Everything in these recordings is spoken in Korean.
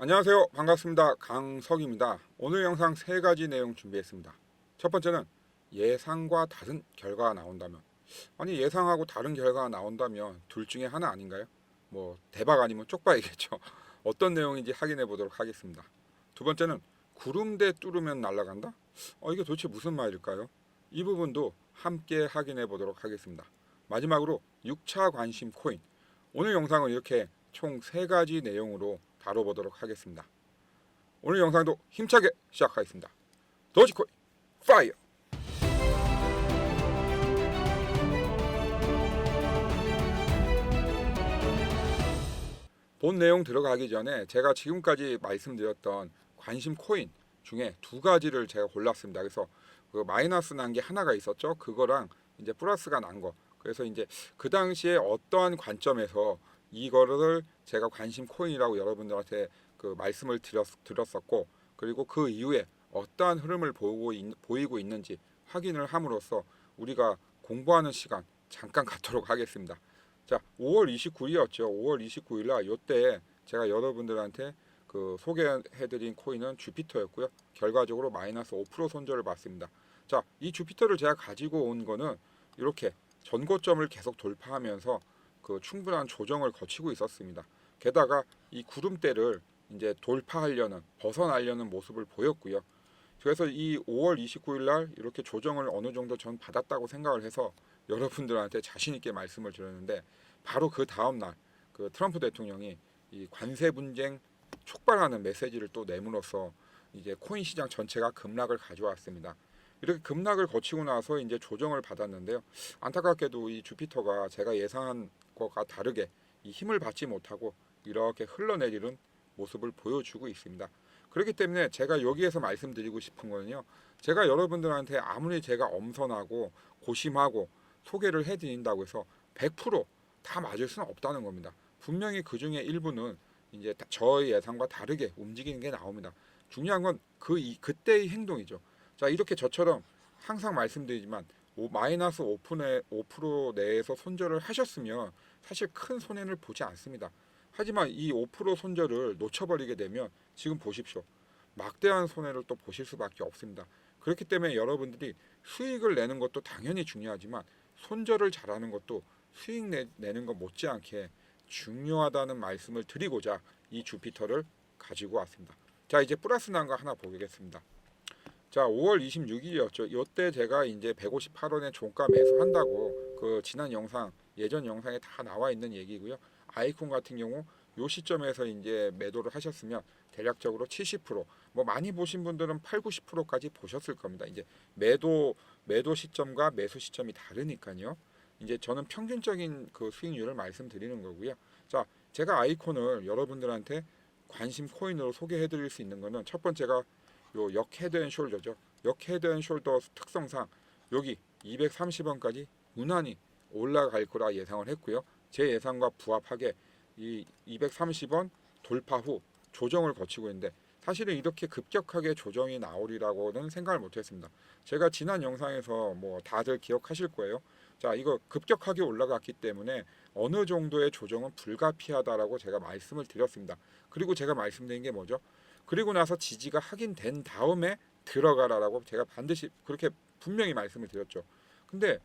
안녕하세요. 반갑습니다. 강석입니다. 오늘 영상 세 가지 내용 준비했습니다. 첫 번째는 예상과 다른 결과가 나온다면 아니 예상하고 다른 결과가 나온다면 둘 중에 하나 아닌가요? 뭐 대박 아니면 쪽박이겠죠. 어떤 내용인지 확인해 보도록 하겠습니다. 두 번째는 구름대 뚫으면 날아간다? 어, 이게 도대체 무슨 말일까요? 이 부분도 함께 확인해 보도록 하겠습니다. 마지막으로 6차 관심 코인. 오늘 영상은 이렇게 총 세 가지 내용으로 다뤄보도록 하겠습니다. 오늘 영상도 힘차게 시작하겠습니다. 도지코인 파이어! 본 내용 들어가기 전에 제가 지금까지 말씀드렸던 관심 코인 중에 두 가지를 제가 골랐습니다. 그래서 그 마이너스 난 게 하나가 있었죠. 그거랑 이제 플러스가 난 거. 그래서 이제 그 당시에 어떠한 관점에서 이거를 제가 관심 코인이라고 여러분들한테 그 말씀을 드렸, 드렸었고 그리고 그 이후에 어떠한 흐름을 보고 있, 보이고 있는지 확인을 함으로써 우리가 공부하는 시간 잠깐 갖도록 하겠습니다. 자, 5월 29일이었죠. 5월 29일 날 요때 제가 여러분들한테 그 소개해드린 코인은 주피터였고요. 결과적으로 마이너스 5% 손절을 받습니다. 자, 이 주피터를 제가 가지고 온 거는 이렇게 전고점을 계속 돌파하면서 그 충분한 조정을 거치고 있었습니다. 게다가 이 구름대를 이제 돌파하려는 벗어나려는 모습을 보였고요. 그래서 이 5월 29일 날 이렇게 조정을 어느 정도 전 받았다고 생각을 해서 여러분들한테 자신 있게 말씀을 드렸는데 바로 그 다음 날 그 트럼프 대통령이 이 관세 분쟁 촉발하는 메시지를 또 내므로써 이제 코인 시장 전체가 급락을 가져왔습니다. 이렇게 급락을 거치고 나서 이제 조정을 받았는데요. 안타깝게도 이 주피터가 제가 예상한 것과 다르게 이 힘을 받지 못하고 이렇게 흘러내리는 모습을 보여주고 있습니다. 그렇기 때문에 제가 여기에서 말씀드리고 싶은 거는요. 제가 여러분들한테 아무리 제가 엄선하고 고심하고 소개를 해드린다고 해서 100%다 맞을 수는 없다는 겁니다. 분명히 그 중에 일부는 이제 다- 저의 예상과 다르게 움직이는 게 나옵니다. 중요한 건 그 그때의 행동이죠. 자 이렇게 저처럼 항상 말씀드리지만 오- 마이너스 5%, 5% 내에서 손절을 하셨으면 사실 큰 손해를 보지 않습니다. 하지만 이 5% 손절을 놓쳐버리게 되면 지금 보십시오. 막대한 손해를 또 보실 수밖에 없습니다. 그렇기 때문에 여러분들이 수익을 내는 것도 당연히 중요하지만 손절을 잘하는 것도 수익 내, 내는 것 못지않게 중요하다는 말씀을 드리고자 이 주피터를 가지고 왔습니다. 자 이제 플러스 난거 하나 보겠습니다. 자 5월 26일이었죠. 이때 제가 이제 158원에 종가 매수한다고 그 지난 영상 예전 영상에 다 나와 있는 얘기고요. 아이콘 같은 경우 요 시점에서 이제 매도를 하셨으면 대략적으로 70%뭐 많이 보신 분들은 8, 90%까지 보셨을 겁니다. 이제 매도 매도 시점과 매수 시점이 다르니까요. 이제 저는 평균적인 그 수익률을 말씀드리는 거고요. 자, 제가 아이콘을 여러분들한테 관심 코인으로 소개해 드릴 수 있는 거는 첫 번째가 요 역헤드앤 숄더죠. 역헤드앤 숄더 특성상 여기 230원까지 무난히 올라갈 거라 예상을 했고요. 제 예상과 부합하게 이 230원 돌파 후 조정을 거치고 있는데 사실은 이렇게 급격하게 조정이 나오리라고는 생각을 못했습니다. 제가 지난 영상에서 뭐 다들 기억하실 거예요. 자, 이거 급격하게 올라갔기 때문에 어느 정도의 조정은 불가피하다라고 제가 말씀을 드렸습니다. 그리고 제가 말씀드린 게 뭐죠? 그리고 나서 지지가 확인된 다음에 들어가라라고 제가 반드시 그렇게 분명히 말씀을 드렸죠. 근데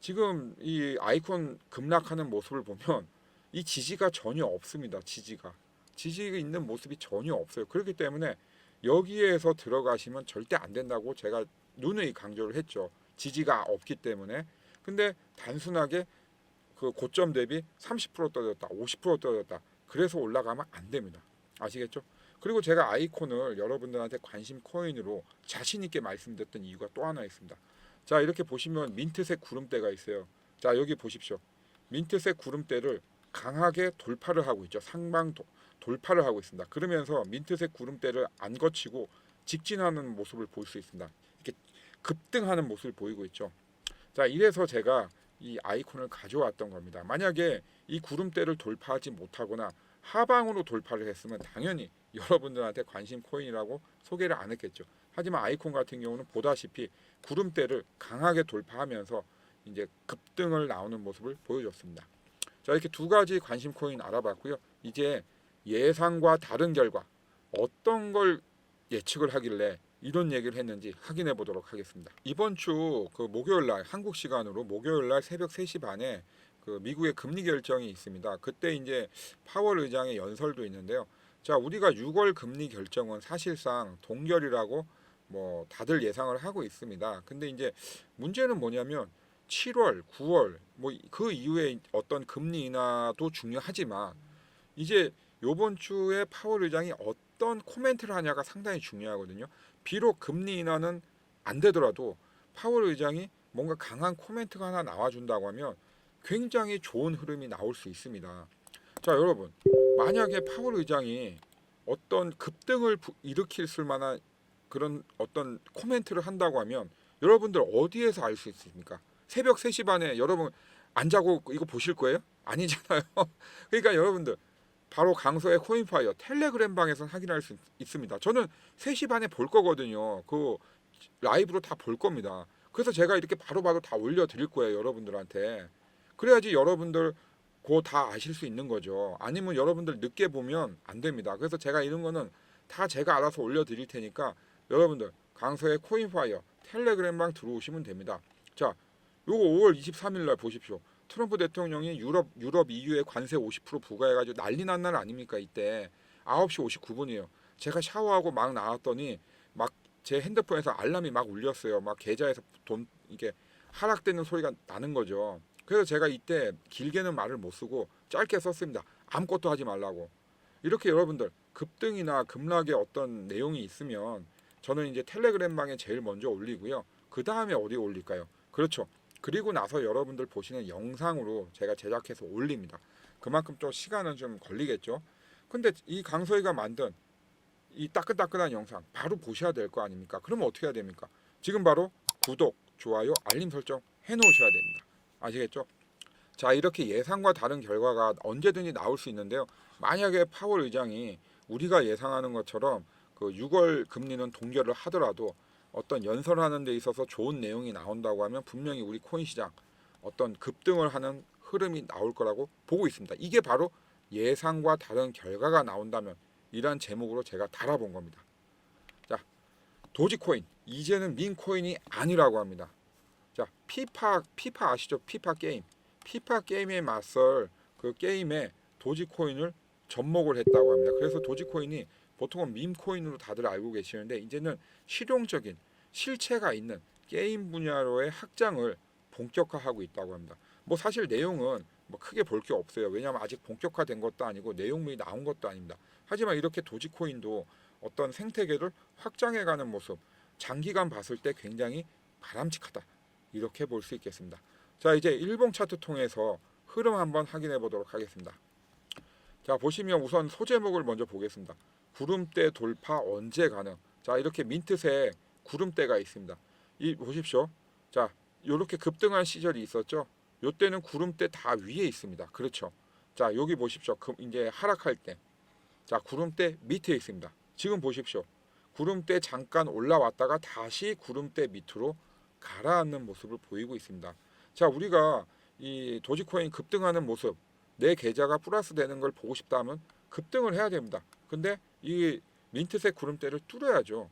지금 이 아이콘 급락하는 모습을 보면 이 지지가 전혀 없습니다. 지지가 지지가 있는 모습이 전혀 없어요. 그렇기 때문에 여기에서 들어가시면 절대 안 된다고 제가 누누이 강조를 했죠. 지지가 없기 때문에. 근데 단순하게 그 고점 대비 30% 떨어졌다, 50% 떨어졌다. 그래서 올라가면 안 됩니다. 아시겠죠? 그리고 제가 아이콘을 여러분들한테 관심 코인으로 자신 있게 말씀드렸던 이유가 또 하나 있습니다. 자, 이렇게 보시면 민트색 구름대가 있어요. 자, 여기 보십시오. 민트색 구름대를 강하게 돌파를 하고 있죠. 상방 도, 돌파를 하고 있습니다. 그러면서 민트색 구름대를 안 거치고 직진하는 모습을 볼 수 있습니다. 이렇게 급등하는 모습을 보이고 있죠. 자, 이래서 제가 이 아이콘을 가져왔던 겁니다. 만약에 이 구름대를 돌파하지 못하거나 하방으로 돌파를 했으면 당연히 여러분들한테 관심 코인이라고 소개를 안 했겠죠. 하지만 아이콘 같은 경우는 보다시피 구름대를 강하게 돌파하면서 이제 급등을 나오는 모습을 보여줬습니다. 자 이렇게 두 가지 관심 코인 알아봤고요. 이제 예상과 다른 결과 어떤 걸 예측을 하길래 이런 얘기를 했는지 확인해 보도록 하겠습니다. 이번 주 그 목요일 날 한국 시간으로 목요일 날 새벽 3시 반에 그 미국의 금리 결정이 있습니다. 그때 이제 파월 의장의 연설도 있는데요. 자, 우리가 6월 금리 결정은 사실상 동결이라고 뭐 다들 예상을 하고 있습니다. 근데 이제 문제는 뭐냐면 7월, 9월 뭐 그 이후에 어떤 금리 인하도 중요하지만 이제 요번 주에 파월 의장이 어떤 코멘트를 하냐가 상당히 중요하거든요. 비록 금리 인하는 안 되더라도 파월 의장이 뭔가 강한 코멘트가 하나 나와준다고 하면 굉장히 좋은 흐름이 나올 수 있습니다. 자, 여러분, 만약에 파월 의장이 어떤 급등을 부- 일으킬 수 만한 그런 어떤 코멘트를 한다고 하면 여러분들 어디에서 알 수 있습니까? 새벽 3시 반에 여러분 안 자고 이거 보실 거예요? 아니잖아요. 그러니까 여러분들 바로 강서의 코인파이어 텔레그램 방에서 확인할 수 있- 있습니다. 저는 3시 반에 볼 거거든요. 그 라이브로 다 볼 겁니다. 그래서 제가 이렇게 바로바로 다 올려 드릴 거예요, 여러분들한테. 그래야지 여러분들 그다 아실 수 있는 거죠. 아니면 여러분들 늦게 보면 안 됩니다. 그래서 제가 이런 거는 다 제가 알아서 올려 드릴 테니까 여러분들 강서의 코인파이어 텔레그램방 들어오시면 됩니다. 자, 요거 5월 23일 날 보십시오. 트럼프 대통령이 유럽 유럽 EU에 관세 50% 부과해가지고 난리 난 날 아닙니까 이때 9시 59분이에요. 제가 샤워하고 막 나왔더니 막 제 핸드폰에서 알람이 막 울렸어요. 막 계좌에서 돈 이게 하락되는 소리가 나는 거죠. 그래서 제가 이때 길게는 말을 못 쓰고 짧게 썼습니다. 아무것도 하지 말라고. 이렇게 여러분들 급등이나 급락의 어떤 내용이 있으면 저는 이제 텔레그램방에 제일 먼저 올리고요. 그 다음에 어디에 올릴까요? 그렇죠. 그리고 나서 여러분들 보시는 영상으로 제가 제작해서 올립니다. 그만큼 또 시간은 좀 걸리겠죠. 근데 이 강서희가 만든 이 따끈따끈한 영상 바로 보셔야 될 거 아닙니까? 그러면 어떻게 해야 됩니까? 지금 바로 구독, 좋아요, 알림 설정 해 놓으셔야 됩니다. 아시겠죠? 자, 이렇게 예상과 다른 결과가 언제든지 나올 수 있는데요. 만약에 파월 의장이 우리가 예상하는 것처럼 그 6월 금리는 동결을 하더라도 어떤 연설하는 데 있어서 좋은 내용이 나온다고 하면 분명히 우리 코인 시장 어떤 급등을 하는 흐름이 나올 거라고 보고 있습니다. 이게 바로 예상과 다른 결과가 나온다면 이런 제목으로 제가 달아본 겁니다. 자, 도지코인 이제는 민코인이 아니라고 합니다. 자, 피파 피파 아시죠? 피파 게임. 피파 게임에 맞설 그 게임에 도지코인을 접목을 했다고 합니다. 그래서 도지코인이 보통은 밈코인으로 다들 알고 계시는데 이제는 실용적인 실체가 있는 게임 분야로의 확장을 본격화하고 있다고 합니다. 뭐 사실 내용은 뭐 크게 볼 게 없어요. 왜냐하면 아직 본격화된 것도 아니고 내용물이 나온 것도 아닙니다. 하지만 이렇게 도지코인도 어떤 생태계를 확장해가는 모습 장기간 봤을 때 굉장히 바람직하다 이렇게 볼 수 있겠습니다. 자 이제 일봉 차트 통해서 흐름 한번 확인해 보도록 하겠습니다. 자 보시면 우선 소제목을 먼저 보겠습니다. 구름대 돌파 언제 가능? 자 이렇게 민트색 구름대가 있습니다. 이 보십시오. 자 이렇게 급등한 시절이 있었죠. 요때는 구름대 다 위에 있습니다. 그렇죠. 자 여기 보십시오. 금 이제 하락할 때. 자 구름대 밑에 있습니다. 지금 보십시오. 구름대 잠깐 올라왔다가 다시 구름대 밑으로 가라앉는 모습을 보이고 있습니다. 자 우리가 이 도지코인 급등하는 모습 내 계좌가 플러스 되는 걸 보고 싶다면 급등을 해야 됩니다. 근데 이 민트색 구름대를 뚫어야죠.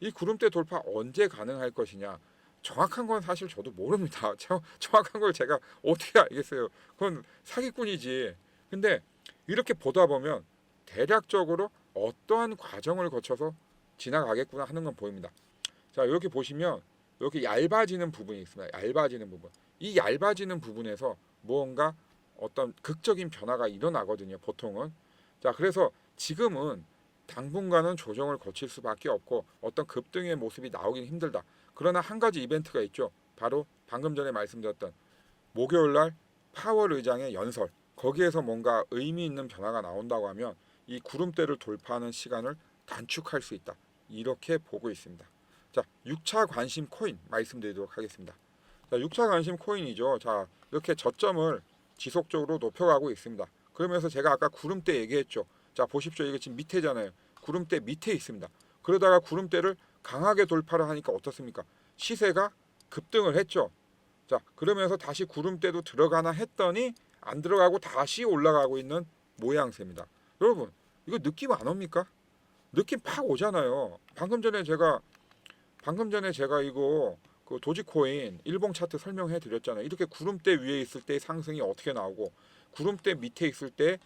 이 구름대 돌파 언제 가능할 것이냐? 정확한 건 사실 저도 모릅니다. 정- 정확한 걸 제가 어떻게 알겠어요? 그건 사기꾼이지. 근데 이렇게 보다 보면 대략적으로 어떠한 과정을 거쳐서 지나가겠구나 하는 건 보입니다. 자, 이렇게 보시면 이렇게 얇아지는 부분이 있습니다. 얇아지는 부분. 이 얇아지는 부분에서 무언가 어떤 극적인 변화가 일어나거든요. 보통은. 자, 그래서 지금은 당분간은 조정을 거칠 수밖에 없고 어떤 급등의 모습이 나오긴 힘들다. 그러나 한 가지 이벤트가 있죠. 바로 방금 전에 말씀드렸던 목요일 날 파월 의장의 연설. 거기에서 뭔가 의미 있는 변화가 나온다고 하면 이 구름대를 돌파하는 시간을 단축할 수 있다. 이렇게 보고 있습니다. 자, 6차 관심 코인 말씀드리도록 하겠습니다. 자, 6차 관심 코인이죠. 자, 이렇게 저점을 지속적으로 높여가고 있습니다. 그러면서 제가 아까 구름대 얘기했죠. 자, 보십시오. 이게 지금 밑에잖아요. 구름대 밑에 있습니다. 그러다가 구름대를 강하게 돌파를 하니까 어떻습니까? 시세가 급등을 했죠. 자, 그러면서 다시 구름대도 들어가나 했더니 안 들어가고 다시 올라가고 있는 모양새입니다. 여러분, 이거 느낌 안 옵니까? 느낌 팍 오잖아요. 방금 전에 제가 방금 전에 제가 이거 그 도지코인 일봉 차트 설명해 드렸잖아요. 이렇게 구름대 위에 있을 때 상승이 어떻게 나오고 구름대 밑에 있을 때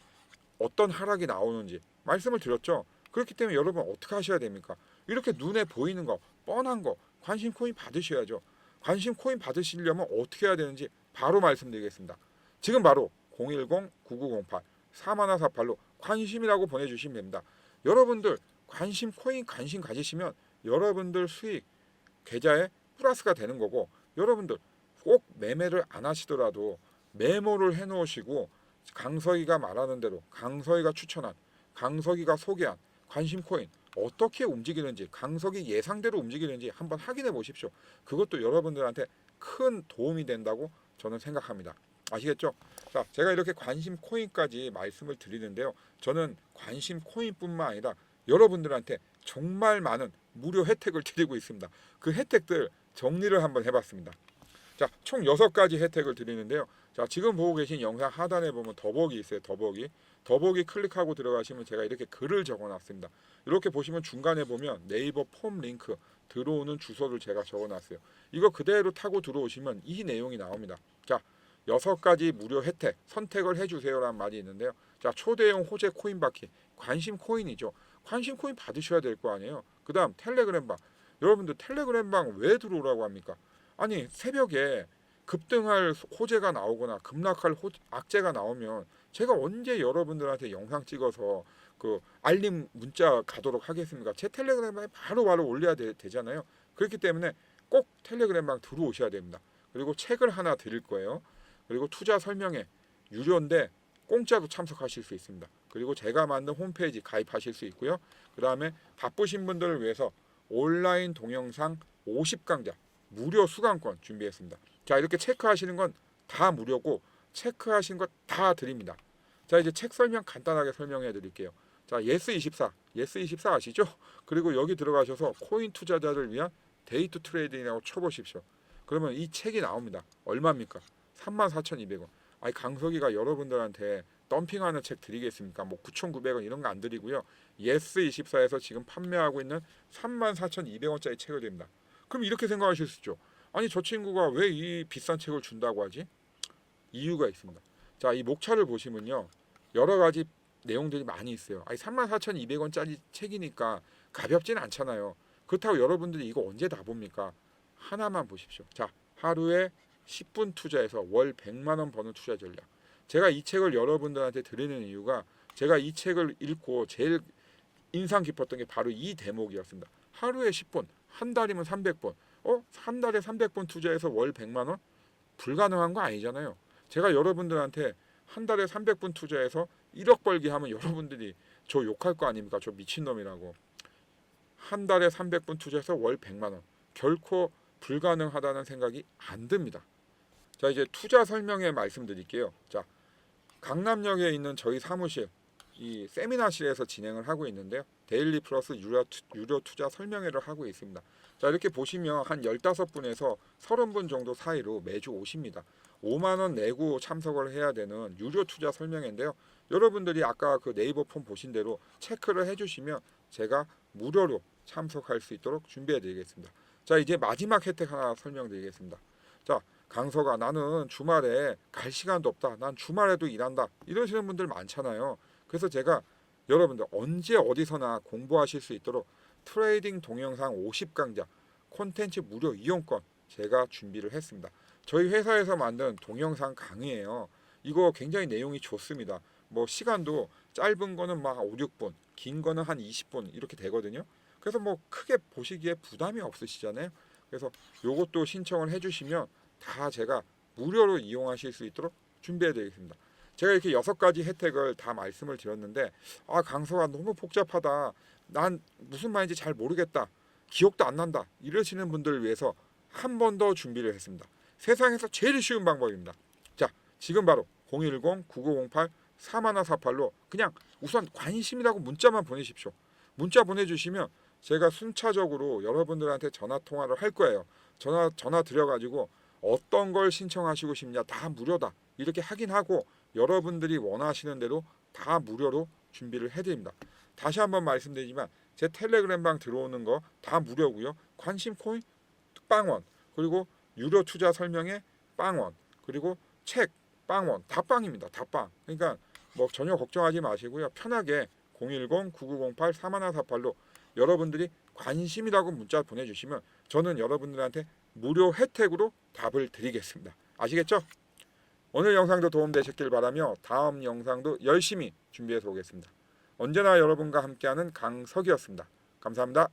어떤 하락이 나오는지 말씀을 드렸죠. 그렇기 때문에 여러분 어떻게 하셔야 됩니까? 이렇게 눈에 보이는 거, 뻔한 거 관심 코인 받으셔야죠. 관심 코인 받으시려면 어떻게 해야 되는지 바로 말씀드리겠습니다. 지금 바로 010-9908 4148로 관심이라고 보내주시면 됩니다. 여러분들 관심 코인 관심 가지시면 여러분들 수익 계좌에 플러스가 되는 거고 여러분들 꼭 매매를 안 하시더라도 메모를 해 놓으시고 강서희가 말하는 대로 강서희가 추천한 강석이가 소개한 관심 코인 어떻게 움직이는지 강석이 예상대로 움직이는지 한번 확인해 보십시오. 그것도 여러분들한테 큰 도움이 된다고 저는 생각합니다. 아시겠죠? 자, 제가 이렇게 관심 코인까지 말씀을 드리는데요. 저는 관심 코인뿐만 아니라 여러분들한테 정말 많은 무료 혜택을 드리고 있습니다. 그 혜택들 정리를 한번 해봤습니다. 자, 총 6가지 혜택을 드리는데요. 자, 지금 보고 계신 영상 하단에 보면 더보기 있어요. 더보기. 더보기 클릭하고 들어가시면 제가 이렇게 글을 적어놨습니다. 이렇게 보시면 중간에 보면 네이버 폼 링크 들어오는 주소를 제가 적어놨어요. 이거 그대로 타고 들어오시면 이 내용이 나옵니다. 자, 여섯 가지 무료 혜택 선택을 해주세요라는 말이 있는데요. 자, 초대형 호재 코인 받기 관심 코인이죠. 관심 코인 받으셔야 될 거 아니에요. 그 다음 텔레그램 방 여러분들 텔레그램 방 왜 들어오라고 합니까? 아니 새벽에 급등할 호재가 나오거나 급락할 호, 악재가 나오면 제가 언제 여러분들한테 영상 찍어서 그 알림 문자 가도록 하겠습니까? 제 텔레그램에 바로 바로 올려야 되, 되잖아요. 그렇기 때문에 꼭 텔레그램방 들어오셔야 됩니다. 그리고 책을 하나 드릴 거예요. 그리고 투자 설명회 유료인데 공짜로 참석하실 수 있습니다. 그리고 제가 만든 홈페이지 가입하실 수 있고요. 그 다음에 바쁘신 분들을 위해서 온라인 동영상 50강좌 무료 수강권 준비했습니다. 자 이렇게 체크하시는 건 다 무료고 체크하신 거다 드립니다. 자 이제 책 설명 간단하게 설명해 드릴게요. 자 예스24 예스24 아시죠? 그리고 여기 들어가셔서 코인 투자자를 위한 데이트 트레이딩이라고 쳐보십시오. 그러면 이 책이 나옵니다. 얼마입니까? 34,200원. 아니 강석이가 여러분들한테 덤핑하는 책 드리겠습니까? 뭐 9,900원 이런 거 안 드리고요. 예스24에서 지금 판매하고 있는 34,200원짜리 책을 드립니다. 그럼 이렇게 생각하실 수 있죠. 아니 저 친구가 왜 이 비싼 책을 준다고 하지? 이유가 있습니다. 자, 이 목차를 보시면요. 여러 가지 내용들이 많이 있어요. 아니 34,200원짜리 책이니까 가볍진 않잖아요. 그렇다고 여러분들이 이거 언제 다 봅니까? 하나만 보십시오. 자, 하루에 10분 투자해서 월 100만 원 버는 투자 전략. 제가 이 책을 여러분들한테 드리는 이유가 제가 이 책을 읽고 제일 인상 깊었던 게 바로 이 대목이었습니다. 하루에 10분, 한 달이면 300번. 어? 한 달에 300번 투자해서 월 100만 원? 불가능한 거 아니잖아요. 제가 여러분들한테 한 달에 300분 투자해서 1억 벌기 하면 여러분들이 저 욕할 거 아닙니까? 저 미친놈이라고. 한 달에 300분 투자해서 월 100만 원. 결코 불가능하다는 생각이 안 듭니다. 자, 이제 투자 설명에 말씀드릴게요. 자, 강남역에 있는 저희 사무실 이 세미나실에서 진행을 하고 있는데요. 데일리 플러스 유료, 투- 유료 투자 설명회를 하고 있습니다. 자, 이렇게 보시면 한 15분에서 30분 정도 사이로 매주 오십니다. 5만 원 내고 참석을 해야 되는 유료 투자 설명회인데요. 여러분들이 아까 그 네이버 폼 보신 대로 체크를 해 주시면 제가 무료로 참석할 수 있도록 준비해 드리겠습니다. 자, 이제 마지막 혜택 하나 설명드리겠습니다. 자, 강서가 나는 주말에 갈 시간도 없다. 난 주말에도 일한다. 이러시는 분들 많잖아요. 그래서 제가 여러분들 언제 어디서나 공부하실 수 있도록 트레이딩 동영상 50강좌 콘텐츠 무료 이용권 제가 준비를 했습니다. 저희 회사에서 만든 동영상 강의예요. 이거 굉장히 내용이 좋습니다. 뭐 시간도 짧은 거는 막 5, 6분, 긴 거는 한 20분 이렇게 되거든요. 그래서 뭐 크게 보시기에 부담이 없으시잖아요. 그래서 요것도 신청을 해 주시면 다 제가 무료로 이용하실 수 있도록 준비해 드리겠습니다. 제가 이렇게 여섯 가지 혜택을 다 말씀을 드렸는데 아 강서가 너무 복잡하다. 난 무슨 말인지 잘 모르겠다. 기억도 안 난다. 이러시는 분들을 위해서 한 번 더 준비를 했습니다. 세상에서 제일 쉬운 방법입니다. 자, 지금 바로 010-9908-4148로 그냥 우선 관심이라고 문자만 보내십시오. 문자 보내주시면 제가 순차적으로 여러분들한테 전화 통화를 할 거예요. 전화 전화 드려가지고 어떤 걸 신청하시고 싶냐 다 무료다 이렇게 확인하고 여러분들이 원하시는 대로 다 무료로 준비를 해드립니다. 다시 한번 말씀드리지만 제 텔레그램방 들어오는 거 다 무료고요. 관심 코인 빵원 그리고 유료 투자 설명회 빵원 그리고 책 빵원 다 빵입니다. 다 빵. 그러니까 뭐 전혀 걱정하지 마시고요. 편하게 010-9908-3148로 여러분들이 관심이라고 문자 보내주시면 저는 여러분들한테 무료 혜택으로 답을 드리겠습니다. 아시겠죠? 오늘 영상도 도움되셨길 바라며 다음 영상도 열심히 준비해서 오겠습니다. 언제나 여러분과 함께하는 강석이었습니다. 감사합니다.